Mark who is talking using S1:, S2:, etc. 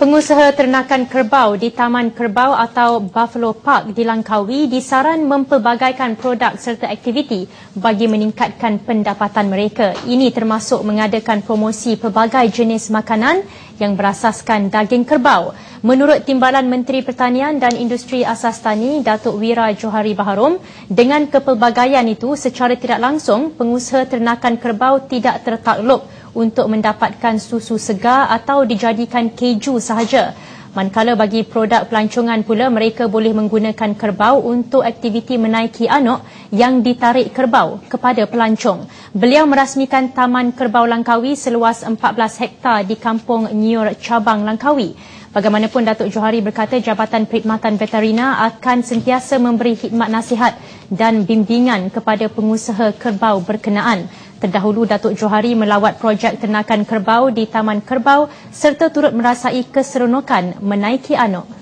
S1: Pengusaha ternakan kerbau di Taman Kerbau atau Buffalo Park di Langkawi disaran mempelbagaikan produk serta aktiviti bagi meningkatkan pendapatan mereka. Ini termasuk mengadakan promosi pelbagai jenis makanan yang berasaskan daging kerbau. Menurut Timbalan Menteri Pertanian dan Industri Asas Tani, Datuk Wira Johari Baharom, dengan kepelbagaian itu secara tidak langsung pengusaha ternakan kerbau tidak tertakluk untuk mendapatkan susu segar atau dijadikan keju sahaja. Manakala bagi produk pelancongan pula mereka boleh menggunakan kerbau untuk aktiviti menaiki anok yang ditarik kerbau kepada pelancong. Beliau merasmikan Taman Kerbau Langkawi seluas 14 hektar di Kampung Nyur Cabang Langkawi. Bagaimanapun Datuk Johari berkata Jabatan Perkhidmatan Veterina akan sentiasa memberi khidmat nasihat dan bimbingan kepada pengusaha kerbau berkenaan. Terdahulu Datuk Johari melawat projek ternakan kerbau di Taman Kerbau serta turut merasai keseronokan menaiki anok